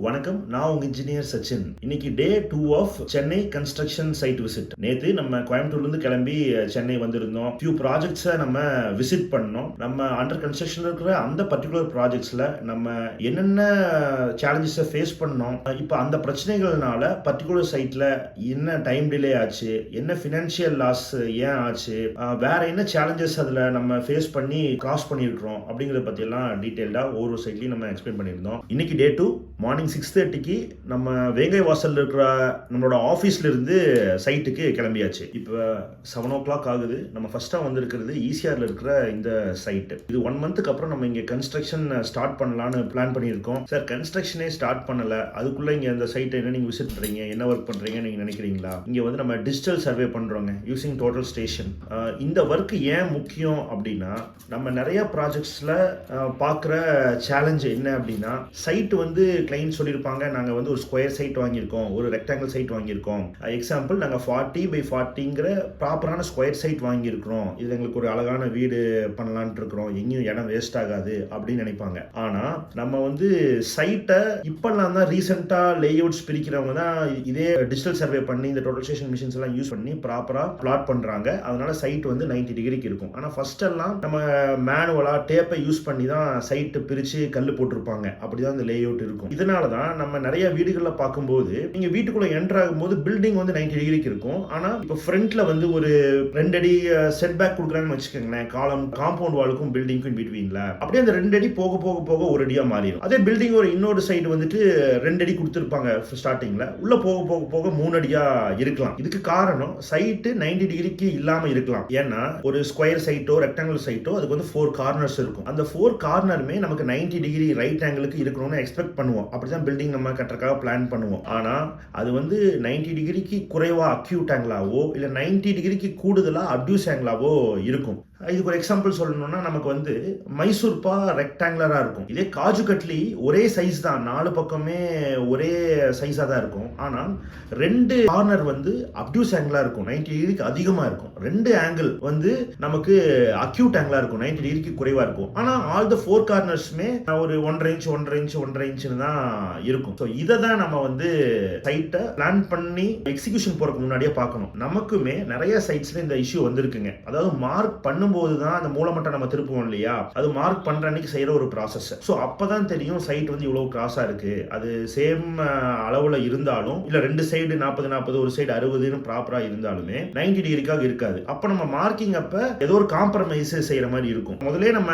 வணக்கம் நான் உங்க இன்ஜினியர் சச்சின். இன்னைக்கு day two of Chennai construction site visit நேத்து நம்ம கோயம்புத்தூர்ல இருந்து கிளம்பி சென்னை வந்திருந்தோம். ஃபியூ ப்ராஜெக்ட்ஸை நம்ம விசிட் பண்ணோம். நம்ம அண்டர் கன்ஸ்ட்ரக்ஷன் இருக்கிற அந்த பர்டிகுலர் ப்ராஜெக்ட்ஸ்ல நம்ம என்னென்ன சேலஞ்சஸை ஃபேஸ் பண்ணோம். இப்போ அந்த பிரச்சனைகள்னால பர்டிகுலர் சைட்ல என்ன டைம் டிலே ஆச்சு? என்ன ஃபினான்ஷியல் லாஸ் ஏன் ஆச்சு? வேற என்ன சேலஞ்சஸ் அதுல நம்ம ஃபேஸ் பண்ணி கிராஸ் பண்ணியிருக்கிறோம்? அப்படிங்கிறத பத்தி எல்லாம் டீட்டெயில்டா ஒவ்வொரு சைட்லையும் நம்ம எக்ஸ்பிளைன் பண்ணியிருந்தோம். இன்னைக்கு டே டூ மார்னிங் சிக்ஸ் தேர்ட்டிக்கு நம்ம வேங்கை வாசல்ல இருக்கிற நம்மளோட ஆஃபீஸ்ல இருந்து சைட்டுக்கு கிளம்பியாச்சு. இப்போ செவன் ஓ கிளாக் ஆகுது. நம்ம ஃபர்ஸ்டா வந்திருக்கிறது ஈசிஆர்ல இருக்கிற இந்த சைட்டு இது ஒன் மந்த்துக்கு அப்புறம் நம்ம இங்க கன்ஸ்ட்ரக்ஷன் ஸ்டார்ட் பண்ணலாம்னு பிளான் பண்ணியிருக்கோம். சார் கன்ஸ்ட்ரக்ஷனே ஸ்டார்ட் பண்ணல. அதுக்குள்ள இங்க இந்த சைட்டை என்ன நீங்க விசிட் பண்றீங்க? என்ன ஒர்க் பண்றீங்க நீங்க நினைக்கிறீங்களா? இங்க வந்து நம்ம டிஜிட்டல் சர்வே பண்றோங்க யூசிங் டோட்டல் ஸ்டேஷன் இந்த ஒர்க் ஏன் முக்கியம் அப்படின்னா நம்ம நிறைய ப்ராஜெக்ட்ஸ்ல பார்க்குற சேலஞ்ச் என்ன அப்படின்னா சைட் வந்து கிளைண்ட் சொல்லியிருப்பாங்க. நாங்கள் வந்து ஒரு ஸ்கொயர் சைட் வாங்கியிருக்கோம். ஒரு ரெக்டாங்கிள் சைட் வாங்கியிருக்கோம். எக்ஸாம்பிள் நாங்கள் ஃபார்ட்டி பை ஃபார்ட்டிங்கிற ப்ராப்பரான ஸ்கொயர் சைட் வாங்கியிருக்கிறோம். இது எங்களுக்கு ஒரு அழகான வீடு பண்ணலான்ட்டு இருக்கிறோம். எங்கேயும் இடம் வேஸ்ட் ஆகாது அப்படின்னு நினைப்பாங்க. ஆனால் நம்ம வந்து சைட்டை இப்போல்லாம் தான் ரீசெண்டாக லே அவுட்ஸ் பிரிக்கிறவங்க தான் இதே டிஜிட்டல் சர்வே பண்ணி இந்த டோட்டல் ஸ்டேஷன் மிஷின்ஸ் எல்லாம் யூஸ் பண்ணி ப்ராப்பராக பிளாட் பண்ணுறாங்க அதனால சைட் வந்து 90 டிகிரிக்கு இருக்கும். ஆனால் ஃபர்ஸ்ட் எல்லாம் நம்ம மேனுவலாக டேப்பை யூஸ் பண்ணி தான் சைட்டு பிரித்து கல் போட்டிருப்பாங்க. அப்படி தான் இந்த லேஅவுட் இருக்கும். இதனால தான் நம்ம நிறைய வீடுகளில் பார்க்கும்போது நீங்கள் வீட்டுக்குள்ளே என்டர் ஆகும்போது பில்டிங் வந்து 90 டிகிரிக்கு இருக்கும். ஆனால் இப்போ ஃப்ரண்ட்டில் வந்து ஒரு ரெண்டு அடி செட் பேக் கொடுக்குறாங்கன்னு வச்சுக்கோங்களேன் காலம் காம்பவுண்ட் வாலுக்கும் பில்டிங்க்கும் பிட்வீனில் அப்படியே அந்த ரெண்டு அடி போக போக போக ஒரு அடியாக மாறிடும். அதே பில்டிங் ஒரு இன்னொரு சைடு வந்துட்டு ரெண்டு அடி கொடுத்துருப்பாங்க ஸ்டார்டிங்கில் உள்ளே போக போக போக மூணு அடியாக இருக்கலாம். இதுக்கு காரணம் சைட்டு 90 டிகிரிக்கு இல்லாமல் இருக்கலாம். ஏன்னா ஒரு ஸ்கொயர் சைட்டோ ரெக்டாங்கிள் சைட்டோ அதுக்கு வந்து ஃபோர் கார்னர்ஸ் இருக்கும். அந்த ஃபோர் கார்னருமே நமக்கு 90 டிகிரி ரைட் ஆங்கிளுக்கு இருக்கணும்னு எக்ஸ்பெக்ட் பண்ணுவோம். அப்படி தான் பில்டிங் நம்ம கட்டுறதுக்காக பிளான் பண்ணுவோம். ஆனால் அது வந்து 90 டிகிரிக்கு குறைவாக அக்யூட் ஆங்கிளாவோ இல்லை நைன்டி டிகிரிக்கு கூடுதலாக அப்டியூஸ் ஆங்கிளாவோ இருக்கும். இதுக்கு ஒரு எக்ஸாம்பிள் சொல்லணும்னா நமக்கு வந்து மைசூர்பா ரெக்டாங்குலராக இருக்கும். இதே காஜு கட்லி ஒரே சைஸ் தான். நாலு பக்கமே ஒரே சைஸாக தான் இருக்கும். ஆனால் ரெண்டு கார்னர் வந்து அப்டியூஸ் ஆங்கிளாக இருக்கும். 90 டிகிரிக்கு அதிகமாக இருக்கும். ரெண்டு ஆங்கிள் வந்து நமக்கு அக்யூட் ஆங்கிளாக இருக்கும். 90 டிகிரிக்கு குறைவாக இருக்கும். ஆனால் ஆல் த ஃபோர் கார்னர்ஸுமே ஒரு ஒன்றரை இன்ச் ஒன்றரை இன்ச் ஒன்றரை இன்ச்சுன்னு தான் இருக்கும். ஸோ இதை தான் நம்ம வந்து சைட்டை பிளான் பண்ணி எக்ஸிகியூஷன் போகிறதுக்கு முன்னாடியே பார்க்கணும். நமக்குமே நிறைய சைட்ஸில் இந்த இஷ்யூ வந்திருக்குங்க. அதாவது மார்க் பண்ணும்போது தான் அந்த மூலமட்டை நம்ம திருப்புவோம் இல்லையா? அது மார்க் பண்ற அன்னைக்கு செய்யற ஒரு ப்ராசஸ் ஸோ அப்பதான் தெரியும் சைட் வந்து இவ்வளவு கிராஸா இருக்கு. அது சேம் அளவுல இருந்தாலும் இல்ல ரெண்டு சைடு நாற்பது நாற்பது ஒரு சைடு அறுபதுன்னு ப்ராப்பரா இருந்தாலுமே 90 டிகிரிக்காக இருக்காது. அப்ப நம்ம மார்க்கிங் அப்ப ஏதோ ஒரு காம்ப்ரமைஸ் செய்யற மாதிரி இருக்கும். முதல்ல நம்ம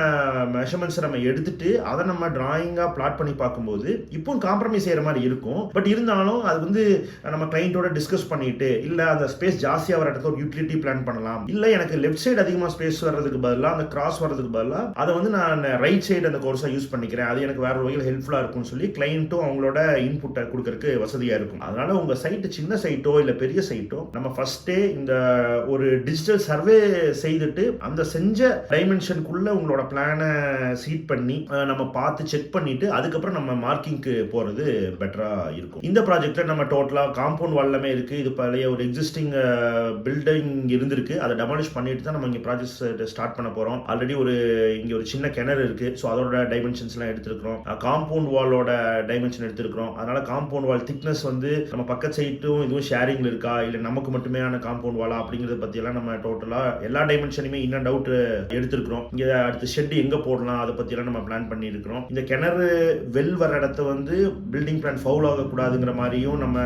மெஷர்மெண்ட்ஸ் நம்ம எடுத்துட்டு அதை நம்ம டிராயிங்கா பிளாட் பண்ணி பார்க்கும்போது இப்போ காம்ப்ரமைஸ் செய்யற மாதிரி இருக்கும். பட் இருந்தாலும் அது வந்து நம்ம கிளைண்டோட டிஸ்கஸ் பண்ணிட்டு இல்ல அந்த ஸ்பேஸ் ஜாஸ்தியா வர இடத்துல ஒரு யூட்டிலிட்டி பிளான் பண்ணலாம். இல்ல எனக்கு லெஃப்ட் சைடு அதிகமா ஸ்பேஸ் வர்றதுக்கு பதிலாக அந்த கிராஸ் வர்றதுக்கு பதிலாக அதை வந்து நான் ரைட் சைடு அந்த கோர்ஸாக யூஸ் பண்ணிக்கிறேன். அது எனக்கு வேற ஒரு வகையில் ஹெல்ப்ஃபுல்லாக இருக்கும்னு சொல்லி கிளைண்ட்டும் அவங்களோட இன்புட்டை கொடுக்கறதுக்கு வசதியாக இருக்கும். அதனால உங்க சைட்டு சின்ன சைட்டோ இல்லை பெரிய சைட்டோ நம்ம ஃபர்ஸ்டே இந்த ஒரு டிஜிட்டல் சர்வே செய்துட்டு அந்த செஞ்ச டைமென்ஷனுக்குள்ள உங்களோட பிளானை சீட் பண்ணி நம்ம பார்த்து செக் பண்ணிட்டு அதுக்கப்புறம் நம்ம மார்க்கிங்க்கு போறது பெட்டரா இருக்கும். இந்த ப்ராஜெக்ட்ல நம்ம டோட்டலாக காம்பவுண்ட் வால்லமே இருக்கு. இது பழைய ஒரு எக்ஸிஸ்டிங் பில்டிங் இருந்திருக்கு. அதை டெமாலிஷ் பண்ணிட்டு தான் நம்ம இங்கே ப்ராஜெக்ட்ஸ் ஸ்டார்ட் பண்ண போகிறோம் ஆல்ரெடி ஒரு இங்கே ஒரு சின்ன கிணறு இருக்கு. ஸோ அதோட டைமென்ஷன்ஸ்லாம் எடுத்துருக்குறோம். காம்பவுண்ட் வாலோட டைமென்ஷன் எடுத்துருக்குறோம். அதனால் காம்பவுண்ட் வால் திக்னஸ் வந்து நம்ம பக்கத்து சைட்டும் இதுவும் ஷேரிங்கில் இருக்கா? இல்லை நமக்கு மட்டுமேயான காம்பவுண்ட் வாலா அப்படிங்கறத பற்றியெல்லாம் நம்ம டோட்டலாக எல்லா டைமென்ஷனுமே இன்னும் டவுட் எடுத்துருக்குறோம் எடுத்திருக்கிறோம். இங்க அடுத்து ஷெட் எங்கே போடலாம்? அதை பற்றியெல்லாம் நம்ம பிளான் பண்ணியிருக்கிறோம். இந்த கிணறு வெல் வர இடத்த வந்து பில்டிங் பிளான் ஃபவுல் ஆகக்கூடாதுங்கிற மாதிரியும் நம்ம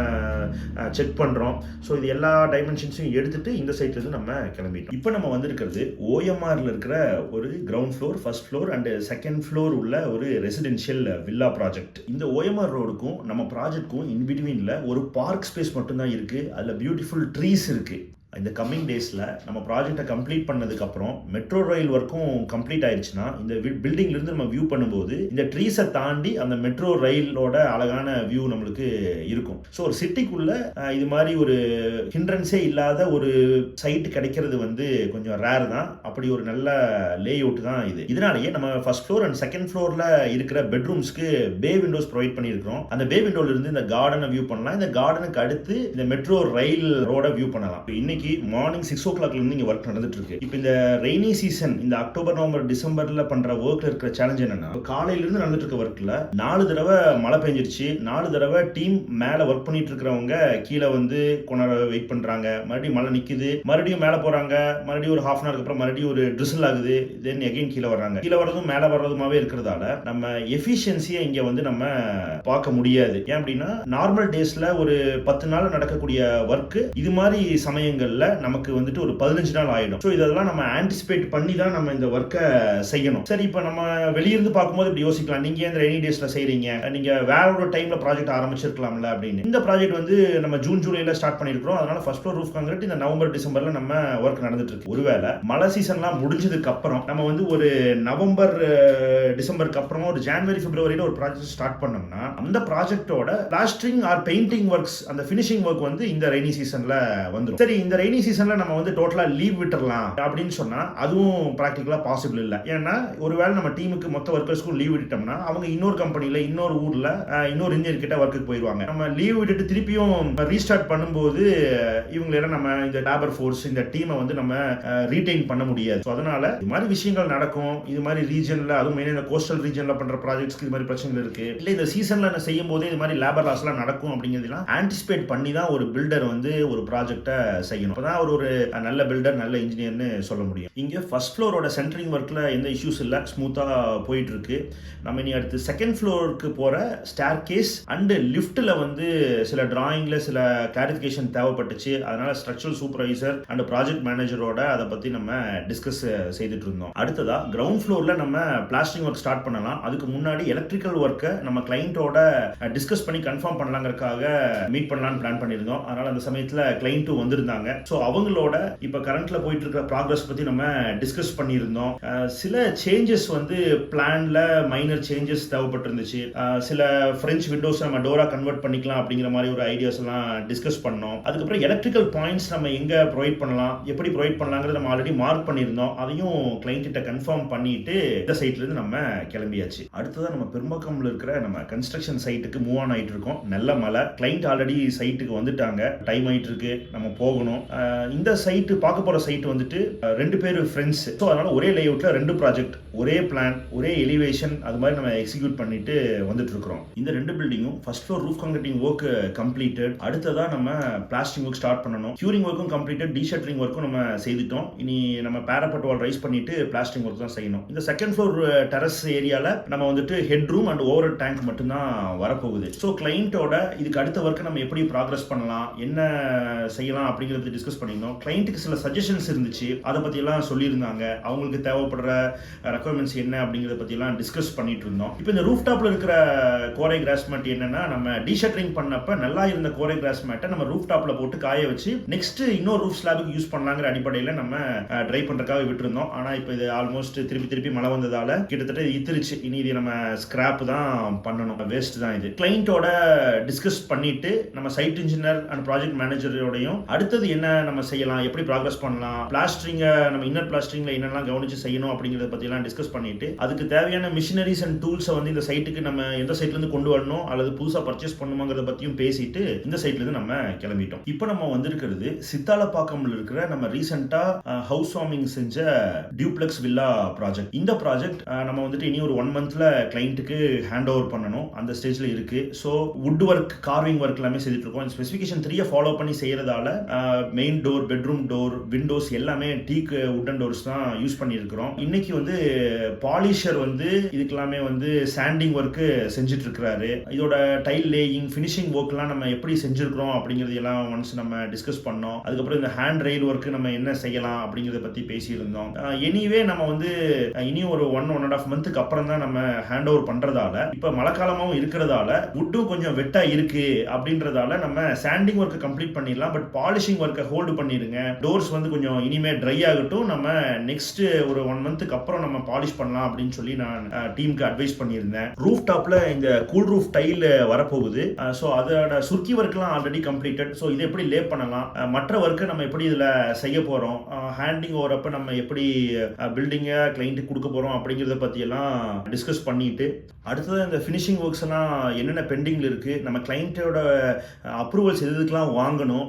செக் பண்ணுறோம் ஸோ இது எல்லா டைமென்ஷன்ஸையும் எடுத்துட்டு இந்த சைட்லேருந்து நம்ம கிளம்பிட்டோம். இப்போ நம்ம வந்திருக்கிறது ஓஎம்ஆரில் இருக்கிற ஒரு ground floor first floor and second floor உள்ள ஒரு ரெசிடென்ஷியல் வில்லா ப்ராஜெக்ட் இந்த ஓஎம்ஆர் ரோடுக்கும் நம்ம ப்ராஜெக்ட்க்கும் இன்பிட்வீனில் ஒரு பார்க் ஸ்பேஸ் மட்டும்தான் இருக்குது அதில் பியூட்டிஃபுல் ட்ரீஸ் இருக்குது இந்த கம்மிங் டேஸில் நம்ம ப்ராஜெக்டை கம்ப்ளீட் பண்ணதுக்கப்புறம் மெட்ரோ ரயில் ஒர்க்கும் கம்ப்ளீட் ஆயிடுச்சுன்னா இந்த பில்டிங்லேருந்து நம்ம வியூ பண்ணும்போது இந்த ட்ரீஸை தாண்டி அந்த மெட்ரோ ரயிலோட அழகான வியூ நம்மளுக்கு இருக்கும். ஸோ ஒரு சிட்டிக்குள்ள இது மாதிரி ஒரு ஹிண்ட்ரன்ஸே இல்லாத ஒரு சைட் கிடைக்கிறது வந்து கொஞ்சம் ரேர் தான். அப்படி ஒரு நல்ல லே அவுட் தான் இது. இதனாலேயே நம்ம ஃபர்ஸ்ட் ஃப்ளோர் அண்ட் செகண்ட் ஃப்ளோரில் இருக்கிற பெட்ரூம்ஸ்க்கு பே விண்டோஸ் ப்ரொவைட் பண்ணியிருக்கிறோம். அந்த பே விண்டோலேருந்து இந்த கார்டனை வியூ பண்ணலாம். இந்த கார்டனுக்கு அடுத்து இந்த மெட்ரோ ரயில் ரோட வியூ பண்ணலாம் இன்னைக்கு இன்னைக்கு மார்னிங் சிக்ஸ் ஓ கிளாக்லேருந்து இங்கே ஒர்க் நடந்துட்டு இருக்கு இப்போ இந்த ரெய்னி சீசன் இந்த அக்டோபர் நவம்பர் டிசம்பரில் பண்ணுற ஒர்க்கில் இருக்கிற சேலஞ்ச் என்னன்னா காலையிலேருந்து நடந்துட்டு இருக்க ஒர்க்கில் நாலு தடவை மழை பெஞ்சிருச்சு. நாலு தடவை டீம் மேலே ஒர்க் பண்ணிட்டு இருக்கிறவங்க கீழே வந்து கொண்டாட வெயிட் பண்ணுறாங்க மறுபடியும் மழை நிற்குது மறுபடியும் மேலே போகிறாங்க மறுபடியும் ஒரு ஹாஃப் அன் அப்புறம் மறுபடியும் ஒரு ட்ரிசில் ஆகுது. தென் எகைன் கீழே வர்றாங்க. கீழே வர்றதும் மேலே வர்றதுமாவே இருக்கிறதால நம்ம எஃபிஷியன்சியை இங்கே வந்து நம்ம பார்க்க முடியாது. ஏன் அப்படின்னா நார்மல் டேஸில் ஒரு பத்து நாள் நடக்கக்கூடிய ஒர்க்கு இது மாதிரி சமயங்கள் சமயங்கள்ல நமக்கு வந்துட்டு ஒரு பதினஞ்சு நாள் ஆயிடும். ஸோ இதெல்லாம் நம்ம ஆன்டிசிபேட் பண்ணி தான் நம்ம இந்த ஒர்க்கை செய்யணும். சரி இப்போ நம்ம வெளியிருந்து பார்க்கும்போது இப்படி யோசிக்கலாம். நீங்க இந்த ரெனி டேஸ்ல செய்றீங்க? நீங்க வேற ஒரு டைம்ல ப்ராஜெக்ட் ஆரம்பிச்சிருக்கலாம்ல அப்படின்னு. இந்த ப்ராஜெக்ட் வந்து நம்ம ஜூன் ஜூலைல ஸ்டார்ட் பண்ணிருக்கிறோம் அதனால ஃபர்ஸ்ட் ஃப்ளோர் ரூஃப் காங்கிரீட் இந்த நவம்பர் டிசம்பர்ல நம்ம ஒர்க் நடந்துட்டு இருக்கு ஒருவேளை மழை சீசன்லாம் முடிஞ்சதுக்கு அப்புறம் நம்ம வந்து ஒரு நவம்பர் டிசம்பருக்கு அப்புறம் ஒரு ஜான்வரி பிப்ரவரியில ஒரு ப்ராஜெக்ட் ஸ்டார்ட் பண்ணோம்னா அந்த ப்ராஜெக்டோட பிளாஸ்டரிங் ஆர் பெயிண்டிங் ஒர்க்ஸ் அந்த ஃபினிஷிங் ஒர்க் வந்து இந்த ரெய்னி சீசன்ல வந்துடும் சரி இந்த ரெய்னி சீசனில் நம்ம வந்து டோட்டலாக லீவ் விட்டுடலாம் அப்படின்னு சொன்னால் அதுவும் ப்ராக்டிக்கலாக பாசிபிள் இல்லை. ஏன்னா ஒருவேளை நம்ம டீமுக்கு மொத்த ஒர்க்கர்ஸ்க்கும் லீவ் விட்டுட்டோம்னா அவங்க இன்னொரு கம்பெனியில் இன்னொரு ஊரில் இன்னொரு இன்ஜினியர் கிட்ட ஒர்க்குக்கு போயிடுவாங்க நம்ம லீவ் விட்டுட்டு திருப்பியும் ரீஸ்டார்ட் பண்ணும்போது இவங்களெல்லாம் நம்ம இந்த லேபர் ஃபோர்ஸ் இந்த டீமை வந்து நம்ம ரீடைன் பண்ண முடியாது. ஸோ அதனால் இது மாதிரி விஷயங்கள் நடக்கும். இது மாதிரி ரீஜனில் அதுவும் மெயினாக இந்த கோஸ்டல் ரீஜனில் பண்ணுற ப்ராஜெக்ட்ஸ்க்கு இது மாதிரி பிரச்சனைகள் இருக்குது இல்லை இந்த சீசனில் நான் செய்யும் போது இது மாதிரி லேபர் லாஸ்லாம் நடக்கும் அப்படிங்கிறதெல்லாம் ஆன்டிசிபேட் பண்ணி தான் ஒரு பில்டர் வந்து ஒரு ப்ராஜெக்ட்டை செய்யணும். அப்பதான் அவர் ஒரு நல்ல பில்டர் நல்ல இன்ஜினியர்னு சொல்ல முடியும். இங்க ஃபர்ஸ்ட் ஃப்ளோரோட சென்டரிங் ஒர்க்ல எந்த இஷ்யூஸ் இல்லை. ஸ்மூத்தா போயிட்டு இருக்கு நம்ம இனி அடுத்து செகண்ட் ஃப்ளோருக்கு போற ஸ்டார் கேஸ் அண்ட் லிஃப்ட்டில் வந்து சில டிராயிங்ல சில கிளாரிஃபிகேஷன் தேவைப்பட்டுச்சு. அதனால ஸ்ட்ரக்சரல் சூப்பர்வைசர் அண்ட் ப்ராஜெக்ட் மேனேஜரோட அதை பத்தி நம்ம டிஸ்கஸ் செய்துட்டு இருந்தோம் அடுத்ததா கிரவுண்ட் ஃப்ளோர்ல நம்ம பிளாஸ்டிங் ஒர்க் ஸ்டார்ட் பண்ணலாம். அதுக்கு முன்னாடி எலக்ட்ரிக்கல் ஒர்க்கை நம்ம கிளைண்ட்டோட டிஸ்கஸ் பண்ணி கன்ஃபார்ம் பண்ணலாங்கிறதுக்காக மீட் பண்ணலான்னு பிளான் பண்ணியிருந்தோம் அதனால அந்த சமயத்தில் கிளைண்ட்டும் வந்திருந்தாங்க. ஸோ அவங்களோட இப்போ கரண்ட்ல போயிட்டு இருக்கிற ப்ராக்ரஸ் பத்தி நம்ம டிஸ்கஸ் பண்ணியிருந்தோம். சில சேஞ்சஸ் வந்து பிளான்ல மைனர் சேஞ்சஸ் தேவைப்பட்டிருந்துச்சு. சில ஃப்ரெஞ்ச் விண்டோஸ் நம்ம டோரா கன்வெர்ட் பண்ணிக்கலாம் அப்படிங்கிற மாதிரி ஒரு ஐடியாஸ் எல்லாம் டிஸ்கஸ் பண்ணோம். அதுக்கப்புறம் எலக்ட்ரிக்கல் பாயிண்ட்ஸ் நம்ம எங்க ப்ரொவைட் பண்ணலாம்? எப்படி ப்ரொவைட் பண்ணலாங்கிறத நம்ம ஆல்ரெடி மார்க் பண்ணியிருந்தோம். அதையும் கிளைண்ட் கிட்ட கன்ஃபார்ம் பண்ணிட்டு இந்த சைட்ல இருந்து நம்ம கிளம்பியாச்சு. அடுத்ததான் நம்ம பெரும்பாக்கம்ல இருக்கிற நம்ம கன்ஸ்ட்ரக்ஷன் சைட்டுக்கு மூவ் ஆன் ஆயிட்டு இருக்கோம். நல்ல மழை. கிளைண்ட் ஆல்ரெடி சைட்டுக்கு வந்துட்டாங்க. டைம் ஆயிட்டு இருக்கு. நம்ம போகணும். இந்த சைட்டு பார்க்க போகிற சைட் வந்துட்டு ரெண்டு பேர் ஃப்ரெண்ட்ஸ் ஸோ அதனால் ஒரே லேஅவுட்ல ரெண்டு ப்ராஜெக்ட் ஒரே பிளான் ஒரே எலிவேஷன் அது மாதிரி நம்ம எக்ஸிக்யூட் பண்ணிட்டு வந்துட்டு இருக்கிறோம் இந்த ரெண்டு பில்டிங்கும் first floor roof concreting work completed அடுத்ததாக நம்ம பிளாஸ்டிங் ஒர்க் ஸ்டார்ட் பண்ணணும். கியூரிங் ஒர்க்கும் கம்ப்ளீட்டட் டீஷர்ட்ரிங் ஒர்க்கும் நம்ம செய்துட்டோம். இனி நம்ம பேரப்பட் வால் ரைஸ் பண்ணிட்டு பிளாஸ்டிங் ஒர்க் தான் செய்யணும். இந்த செகண்ட் ஃப்ளோர் டெரஸ் ஏரியாவில் நம்ம வந்துட்டு head room and over tank மட்டும்தான் வரப்போகுது. ஸோ கிளைண்ட்டோட இதுக்கு அடுத்த ஒர்க்கை நம்ம எப்படி ப்ராக்ரஸ் பண்ணலாம் என்ன செய்யலாம் அப்படிங்கிறது டிஸ்கஸ் பண்ணியிருந்தோம். கிளைண்ட்டுக்கு சில சஜஷன்ஸ் இருந்துச்சு. அதை பற்றியெல்லாம் சொல்லியிருந்தாங்க. அவங்களுக்கு தேவைப்படுற uh, ரெக்குவயர்மெண்ட்ஸ் என்ன அப்படிங்கிறத பற்றியெல்லாம் டிஸ்கஸ் பண்ணிட்டு இருந்தோம் இப்போ இந்த ரூஃப் டாப்பில் இருக்கிற கோரை கிராஸ் மேட் என்னன்னா நம்ம டீஷர்ட்ரிங் பண்ணப்ப நல்லா இருந்த கோரை கிராஸ் மேட்டை நம்ம ரூஃப் டாப்பில் போட்டு காய வச்சு நெக்ஸ்ட் இன்னொரு ரூஃப் ஸ்லாபுக்கு யூஸ் பண்ணலாங்கிற அடிப்படையில் நம்ம uh, ட்ரை பண்ணுறதுக்காக விட்டுருந்தோம். ஆனால் இப்போ இது ஆல்மோஸ்ட் திருப்பி திருப்பி மழை வந்ததால கிட்டத்தட்ட இத்திருச்சு. இனி இது நம்ம ஸ்கிராப் தான் பண்ணணும். வேஸ்ட் தான் இது. கிளைண்ட்டோட டிஸ்கஸ் பண்ணிட்டு நம்ம சைட் இன்ஜினியர் அண்ட் ப்ராஜெக்ட் மேனேஜரோடையும் அடுத்தது என்ன என்ன நம்ம செய்யலாம்? எப்படி ப்ராக்ரஸ் பண்ணலாம்? பிளாஸ்டரிங்கை நம்ம இன்னர் பிளாஸ்டரிங்கில் என்னெல்லாம் கவனிச்சு செய்யணும் அப்படிங்கிறத பற்றிலாம் டிஸ்கஸ் பண்ணிட்டு அதுக்கு தேவையான மிஷினரிஸ் அண்ட் டூல்ஸை வந்து இந்த சைட்டுக்கு நம்ம எந்த சைட்லேருந்து கொண்டு வரணும்? அல்லது புதுசாக பர்ச்சேஸ் பண்ணுமாங்கிறத பற்றியும் பேசிட்டு இந்த சைட்லேருந்து நம்ம கிளம்பிட்டோம். இப்போ நம்ம வந்திருக்கிறது சித்தாலப்பாக்கம்ல இருக்கிற நம்ம ரீசெண்டாக ஹவுஸ் வார்மிங் செஞ்ச டியூப்ளெக்ஸ் வில்லா ப்ராஜெக்ட் இந்த ப்ராஜெக்ட் நம்ம வந்துட்டு இனி ஒரு ஒன் மந்த்ல கிளைண்ட்டுக்கு ஹேண்ட் ஓவர் பண்ணணும். அந்த ஸ்டேஜில் இருக்கு. So wood work carving work எல்லாமே செய்துட்டு இருக்கோம். ஸ்பெசிஃபிகேஷன் த்ரீயை ஃபாலோ பண்ணி செய்யறதால main door bedroom door windows எல்லாமே டீக்கு உட்டன் டோர்ஸ் தான் யூஸ் பண்ணியிருக்கிறோம். இன்னைக்கு வந்து பாலிஷர் வந்து இதுக்கெல்லாமே வந்து சாண்டிங் ஒர்க்கு செஞ்சுட்டு இருக்கிறாரு இதோட டைல் லேயிங் ஃபினிஷிங் ஒர்க்லாம் நம்ம எப்படி செஞ்சுருக்கிறோம் அப்படிங்கிறது எல்லாம் ஒன்ஸ் நம்ம டிஸ்கஸ் பண்ணோம். அதுக்கப்புறம் இந்த ஹேண்ட் ரெயில் ஒர்க்கு நம்ம என்ன செய்யலாம் அப்படிங்கிறத பற்றி பேசியிருந்தோம். எனிவே நம்ம வந்து இனி இனியும் ஒரு ஒன் ஒன் அண்ட் ஆஃப் மந்த்துக்கு அப்புறம் தான் நம்ம ஹேண்ட் ஓவர் பண்ணுறதால இப்போ மழைக்காலமாவும் இருக்கிறதால வுட்டும் கொஞ்சம் வெட்டாக இருக்குது அப்படின்றதால நம்ம சாண்டிங் ஒர்க்கை கம்ப்ளீட் பண்ணிடலாம். பட் பாலிஷிங் ஒர்க்கை ஹோல்டு பண்ணிடுங்க. டோர்ஸ் வந்து கொஞ்சம் இனிமே ட்ரை ஆகட்டும். நம்ம நெக்ஸ்ட் ஒரு ஒன் மந்த்துக்கு அப்புறம் நம்ம பாலிஷ் பண்ணலாம் அப்படின்னு சொல்லி நான் டீமுக்கு அட்வைஸ் பண்ணியிருந்தேன். ரூஃப் டாப்ல இந்த கூல் ரூஃப் டைல் வரப்போகுது. ஸோ அதோட சுருக்கி ஒர்க்லாம் ஆல்ரெடி கம்ப்ளீட்டட் ஸோ இதை எப்படி லே பண்ணலாம்? மற்ற ஒர்க்கை நம்ம எப்படி இதில் செய்ய போகிறோம் ஹேண்டிங் ஓவரப்ப நம்ம எப்படி பில்டிங்கை கிளைண்ட்டுக்கு கொடுக்க போகிறோம் அப்படிங்கிறத பற்றியெல்லாம் டிஸ்கஸ் பண்ணிட்டு அடுத்தது இந்த ஃபினிஷிங் ஒர்க்ஸ் எல்லாம் என்னென்ன பெண்டிங்கில் இருக்குது நம்ம கிளைண்ட்டோட அப்ரூவல்ஸ் எது எதுக்கெல்லாம் வாங்கணும்?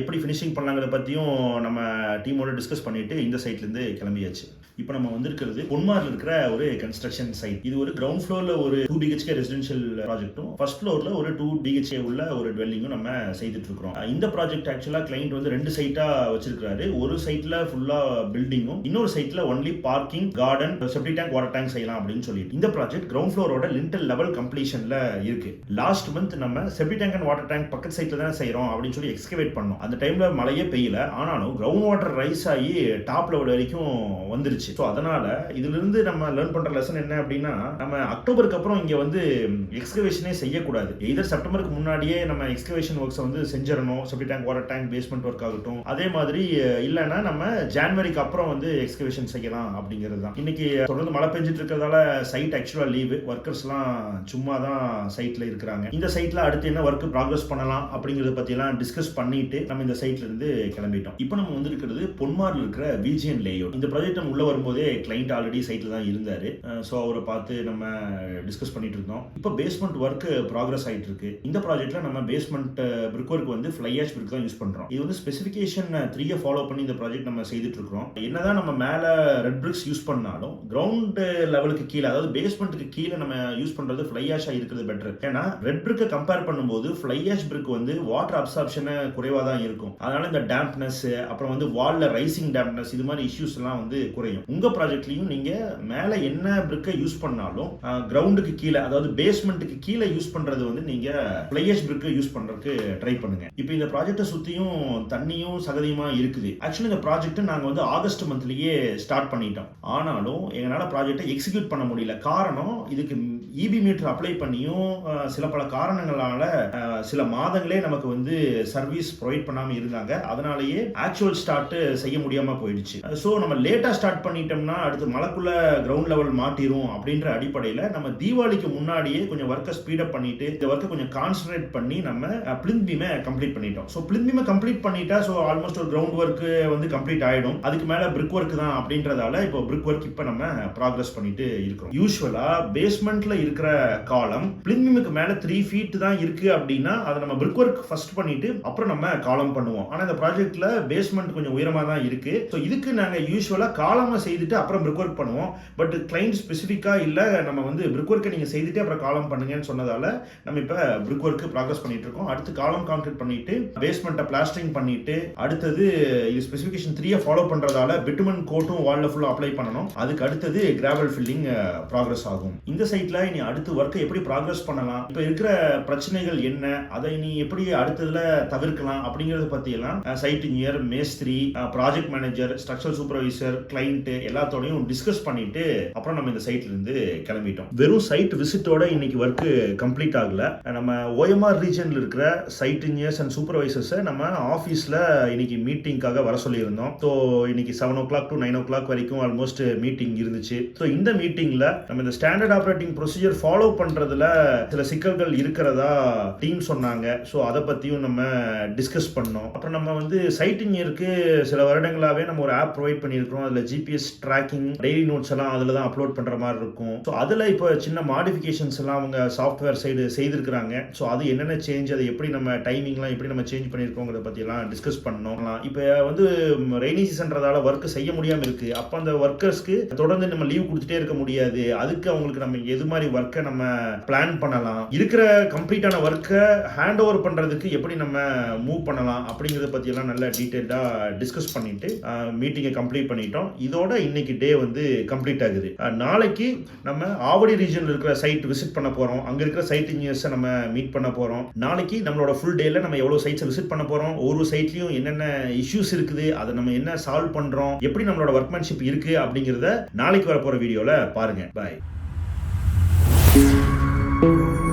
எப்படி ஃபினிஷிங் பண்ணலாங்கிறத பற்றியும் நம்ம டீமோட டிஸ்கஸ் பண்ணிட்டு இந்த சைட்லேருந்து கிளம்பியாச்சு. இப்போ நம்ம வந்திருக்கிறது பொன்மாரில் இருக்கிற ஒரு கன்ஸ்ட்ரக்ஷன் சைட் இது ஒரு கிரவுண்ட் ஃப்ளோரில் ஒரு டூ பிஹெச்கே ரெசிடென்ஷியல் ப்ராஜெக்ட்டும் ஃபர்ஸ்ட் ஃப்ளோரில் ஒரு டூ பிஹெச்கே உள்ள ஒரு டுவெல்லிங்கும் நம்ம செய்துட்டு இருக்கிறோம். இந்த ப்ராஜெக்ட் ஆக்சுவலாக கிளைண்ட் வந்து ரெண்டு சைட்டாக வச்சிருக்காரு ஒரு சைட்டில் ஃபுல்லாக பில்டிங்கும் இன்னொரு சைட்டில் only parking garden septic tank water tank செய்யலாம் அப்படின்னு சொல்லிட்டு. இந்த ப்ராஜெக்ட் கிரவுண்ட் ஃப்ளோரோட லிண்டல் லெவல் கம்ப்ளீஷனில் இருக்கு. லாஸ்ட் மந்த் நம்ம septic tank and water tank பக்கத்து சைட்டில் தான் செய்கிறோம் அப்படின்னு சொல்லி எக்ஸ்கவேட் பண்ணோம். அந்த டைம்ல மழையே பெய்யல. ஆனாலும் கிரவுண்ட் வாட்டர் ரைஸ் ஆகி டாப் லெவல் வரைக்கும் வந்துருச்சு. ஸோ அதனால இதுல இருந்து நம்ம லேர்ன் பண்ற லெசன் என்ன அப்படின்னா நம்ம அக்டோபருக்கு அப்புறம் இங்க வந்து எக்ஸ்கவேஷனே செய்யக்கூடாது. எதர் செப்டம்பருக்கு முன்னாடியே நம்ம எக்ஸ்கவேஷன் ஒர்க்ஸ் வந்து செஞ்சிடணும். Septic tank water tank basement work ஆகட்டும். அதே மாதிரி இல்லைன்னா நம்ம ஜான்வரிக்கு அப்புறம் வந்து எக்ஸ்கவேஷன் செய்யலாம் அப்படிங்கிறது தான். இன்னைக்கு தொடர்ந்து மழை பெஞ்சிட்டு இருக்கிறதால சைட் ஆக்சுவலா லீவு ஒர்க்கர்ஸ்லாம் சும்மா தான் சைட்ல இருக்கிறாங்க. இந்த சைட்ல அடுத்து என்ன ஒர்க் ப்ராக்ரஸ் பண்ணலாம் அப்படிங்கறத பத்தி எல்லாம் டிஸ்கஸ் பண்ணிட்டு நம்ம இந்த சைட்ல இருந்து கிளம்பிட்டோம். இப்போ நம்ம வந்திருக்கிறது பொன்மார்ல இருக்கிற விஜிஎன் லேஅவுட் இந்த ப்ராஜெக்ட் நம்ம உள்ள வரும்போதே கிளைண்ட் ஆல்ரெடி சைட்ல தான் இருந்தாரு. ஸோ அவரை பார்த்து நம்ம டிஸ்கஸ் பண்ணிட்டு இருந்தோம். இப்போ பேஸ்மெண்ட் ஒர்க் ப்ராக்ரஸ் ஆயிட்டு இருக்கு. இந்த ப்ராஜெக்ட்ல நம்ம பேஸ்மெண்ட் பிரிக் ஒர்க் வந்து ஃப்ளை ஆஷ் பிரிக் தான் யூஸ் பண்றோம். இது வந்து ஸ்பெசிஃபிகேஷன் த்ரீயை ஃபாலோ பண்ணி இந்த ப்ராஜெக்ட் நம்ம செய்துட்டு இருக்கிறோம். என்னதான் நம்ம மேல ரெட் பிரிக்ஸ் யூஸ் பண்ணாலும் கிரவுண்ட் லெவலுக்கு கீழே அதாவது பேஸ்மெண்ட்டுக்கு கீழே நம்ம யூஸ் பண்றது ஃப்ளை ஆஷா இருக்கிறது பெட்டர் ஏன்னா ரெட் பிரிக்கை கம்பேர் பண்ணும்போது ஃப்ளை ஆஷ் பிரிக் வந்து வாட்டர் குறைவாக குறைவாக தான் இருக்கும். அதனால இந்த டேம்ப்னஸ் அப்புறம் வந்து வால்ல ரைசிங் டேம்ப்னஸ் இது மாதிரி இஷ்யூஸ் எல்லாம் வந்து குறையும். உங்க ப்ராஜெக்ட்லயும் நீங்க மேல என்ன பிரிக்கை யூஸ் பண்ணாலும் கிரவுண்டுக்கு கீழே அதாவது பேஸ்மெண்ட்டுக்கு கீழே யூஸ் பண்றது வந்து நீங்க பிளேயர்ஸ் பிரிக்கை யூஸ் பண்றதுக்கு ட்ரை பண்ணுங்க. இப்போ இந்த ப்ராஜெக்ட்டை சுத்தியும் தண்ணியும் சகதியுமா இருக்குது. ஆக்சுவலி இந்த ப்ராஜெக்ட் நாங்க வந்து ஆகஸ்ட் மந்த்லயே ஸ்டார்ட் பண்ணிட்டோம். ஆனாலும் எங்களால ப்ராஜெக்டை எக்ஸிக்யூட் பண்ண முடியல. காரணம் இதுக்கு இபி மீட்டர் அப்ளை பண்ணியும் சில பல காரணங்களால சில மாதங்களே நமக்கு வந்து சர்வீஸ் ப்ரொவைட் பண்ணாம இருந்தாங்க. அதனாலேயே ஆக்சுவல் ஸ்டார்ட் செய்ய முடியாம போயிடுச்சு. ஸோ நம்ம லேட்டா ஸ்டார்ட் பண்ணிட்டோம்னா அடுத்து மலைக்குள்ள கிரவுண்ட் லெவல் மாட்டிரும் அப்படின்ற அடிப்படையில் நம்ம தீபாவளிக்கு முன்னாடியே கொஞ்சம் ஒர்க்கை ஸ்பீடப் பண்ணிட்டு இந்த ஒர்க்கை கொஞ்சம் கான்சன்ட்ரேட் பண்ணி நம்ம பிளிந்த் கம்ப்ளீட் பண்ணிட்டோம். ஸோ பிளிந்த் கம்ப்ளீட் பண்ணிட்டா ஸோ ஆல்மோஸ்ட் ஒரு கிரவுண்ட் ஒர்க் வந்து கம்ப்ளீட் ஆயிடும். அதுக்கு மேல பிரிக் ஒர்க் தான் அப்படின்றதால இப்போ பிரிக் ஒர்க் இப்போ நம்ம ப்ராக்ரஸ் பண்ணிட்டு இருக்கிறோம். யூஸ்வலா பேஸ்மெண்ட்ல இருக்கிற காலம் பிளிந்த் மேலே த்ரீ ஃபீட் தான் இருக்கு அப்படின்னா அதை நம்ம பிரிக் ஒர்க் ஃபர்ஸ்ட் பண்ணிட்டு அப்புறம் நம்ம காலம் பண்ணுவோம். ஆனால் இந்த ப்ராஜெக்ட்ல பேஸ்மெண்ட் கொஞ்சம் உயரமாக தான் இருக்கு. ஸோ இதுக்கு நாங்கள் யூஸ்வலாக காலமாக செய்துட்டு அப்புறம் பிரிக் ஒர்க் பண்ணுவோம் பட் கிளைண்ட் ஸ்பெசிஃபிக்காக இல்லை நம்ம வந்து பிரிக் ஒர்க்கை நீங்கள் செய்துட்டு அப்புறம் காலம் பண்ணுங்கன்னு சொன்னதால நம்ம இப்போ பிரிக் ஒர்க் ப்ராக்ரஸ் பண்ணிட்டு இருக்கோம். அடுத்து காலம் கான்கிரீட் பண்ணிட்டு பேஸ்மெண்ட்டை பிளாஸ்டரிங் பண்ணிட்டு அடுத்தது இது ஸ்பெசிஃபிகேஷன் த்ரீயை ஃபாலோ பண்ணுறதால பிட்டுமன் கோட்டும் வால்ல ஃபுல்லாக அப்ளை பண்ணணும். அதுக்கு அடுத்தது கிராவல் ஃபில்லிங் ப்ராக்ரஸ் ஆகும். இந்த சைட்ல நீ அடுத்து ஒர்க்கை எப்படி ப்ராக்ரஸ் பண்ணலாம்? இப்போ இருக்கிற பிரச்சனைகள் என்ன? அதை நீ எப்படி அடுத்ததுல தவிர்க்கலாம்? அப்படிங்கறத பற்றியெல்லாம் சைட் இன்ஜினியர் மேஸ்திரி project manager structure supervisor client எல்லாத்தோடையும் discuss பண்ணிட்டு அப்புறம் நம்ம இந்த சைட்ல இருந்து கிளம்பிட்டோம். வெறும் சைட் விசிட்டோட இன்னைக்கு ஒர்க் கம்ப்ளீட் ஆகல. நம்ம ஓஎம்ஆர் ரீஜன்ல இருக்கிற சைட் இன்ஜினியர்ஸ் அண்ட் சூப்பர்வைசர்ஸை நம்ம ஆஃபீஸில் இன்னைக்கு மீட்டிங்காக வர சொல்லியிருந்தோம். ஸோ இன்னைக்கு seven o'clock to nine o'clock வரைக்கும் ஆல்மோஸ்ட் மீட்டிங் இருந்துச்சு. ஸோ இந்த மீட்டிங்ல நம்ம இந்த ஸ்டாண்டர்ட் ஆப்ரேட்டிங் ப்ரொசீஜர் ஃபாலோ பண்றதுல சில சிக்கல்கள் இருக்கிறதா டீம் சொன்னாங்க. ஸோ அதை பத்தியும் நம்ம டிஸ்கஸ் பண்ணோம். அப்புறம் நம்ம வந்து சைட் இன்ஜினியருக்கு சில வருடங்களாவே நம்ம ஒரு ஆப் ப்ரொவைட் பண்ணியிருக்கிறோம். அதில் ஜிபிஎஸ் ட்ராக்கிங் டெய்லி நோட்ஸ் எல்லாம் அதில் தான் அப்லோட் பண்ற மாதிரி இருக்கும். ஸோ அதில் இப்போ சின்ன மாடிஃபிகேஷன்ஸ் எல்லாம் அவங்க சாஃப்ட்வேர் சைடு செய்திருக்கிறாங்க. ஸோ அது என்னென்ன சேஞ்ச் அதை எப்படி நம்ம டைமிங்லாம் எப்படி நம்ம சேஞ்ச் பண்ணியிருக்கோங்கிறத பற்றிலாம் டிஸ்கஸ் பண்ணோம். இப்போ வந்து ரெய்னி சீசன்றதால ஒர்க் செய்ய முடியாமல் இருக்கு. அப்போ அந்த ஒர்க்கர்ஸ்க்கு தொடர்ந்து நம்ம லீவ் கொடுத்துட்டே இருக்க முடியாது. அதுக்கு அவங்களுக்கு நம்ம எது மாதிரி ஒர்க்கை நம்ம பிளான் பண்ணலாம். இருக்கிற கம்ப்ளீட்டான ஒர்க்கை ஹேண்ட் ஓவர் பண்ணுறதுக்கு எப்படி நம்ம மூவ் பண்ணலாம் அப்படிங்கிறத பற்றியெல்லாம் நல்லா டீட்டெயில்டாக டிஸ்கஸ் பண்ணிட்டு மீட்டிங்கை கம்ப்ளீட் பண்ணிட்டோம். இதோட இன்னைக்கு டே வந்து கம்ப்ளீட் ஆகுது. நாளைக்கு நம்ம ஆவடி ரீஜனில் இருக்கிற சைட் விசிட் பண்ண போகிறோம் அங்கே இருக்கிற சைட் இன்ஜினியர்ஸை நம்ம மீட் பண்ண போகிறோம் நாளைக்கு நம்மளோட ஃபுல் டேல நம்ம எவ்வளோ சைட்ஸை விசிட் பண்ண போகிறோம் ஒவ்வொரு சைட்லையும் என்னென்ன இஷ்யூஸ் இருக்குது அதை நம்ம என்ன சால்வ் பண்ணுறோம் எப்படி நம்மளோட ஒர்க்மேன்ஷிப் இருக்குது அப்படிங்கிறத நாளைக்கு வர போகிற வீடியோவில் பாருங்கள் பாய் Thank you.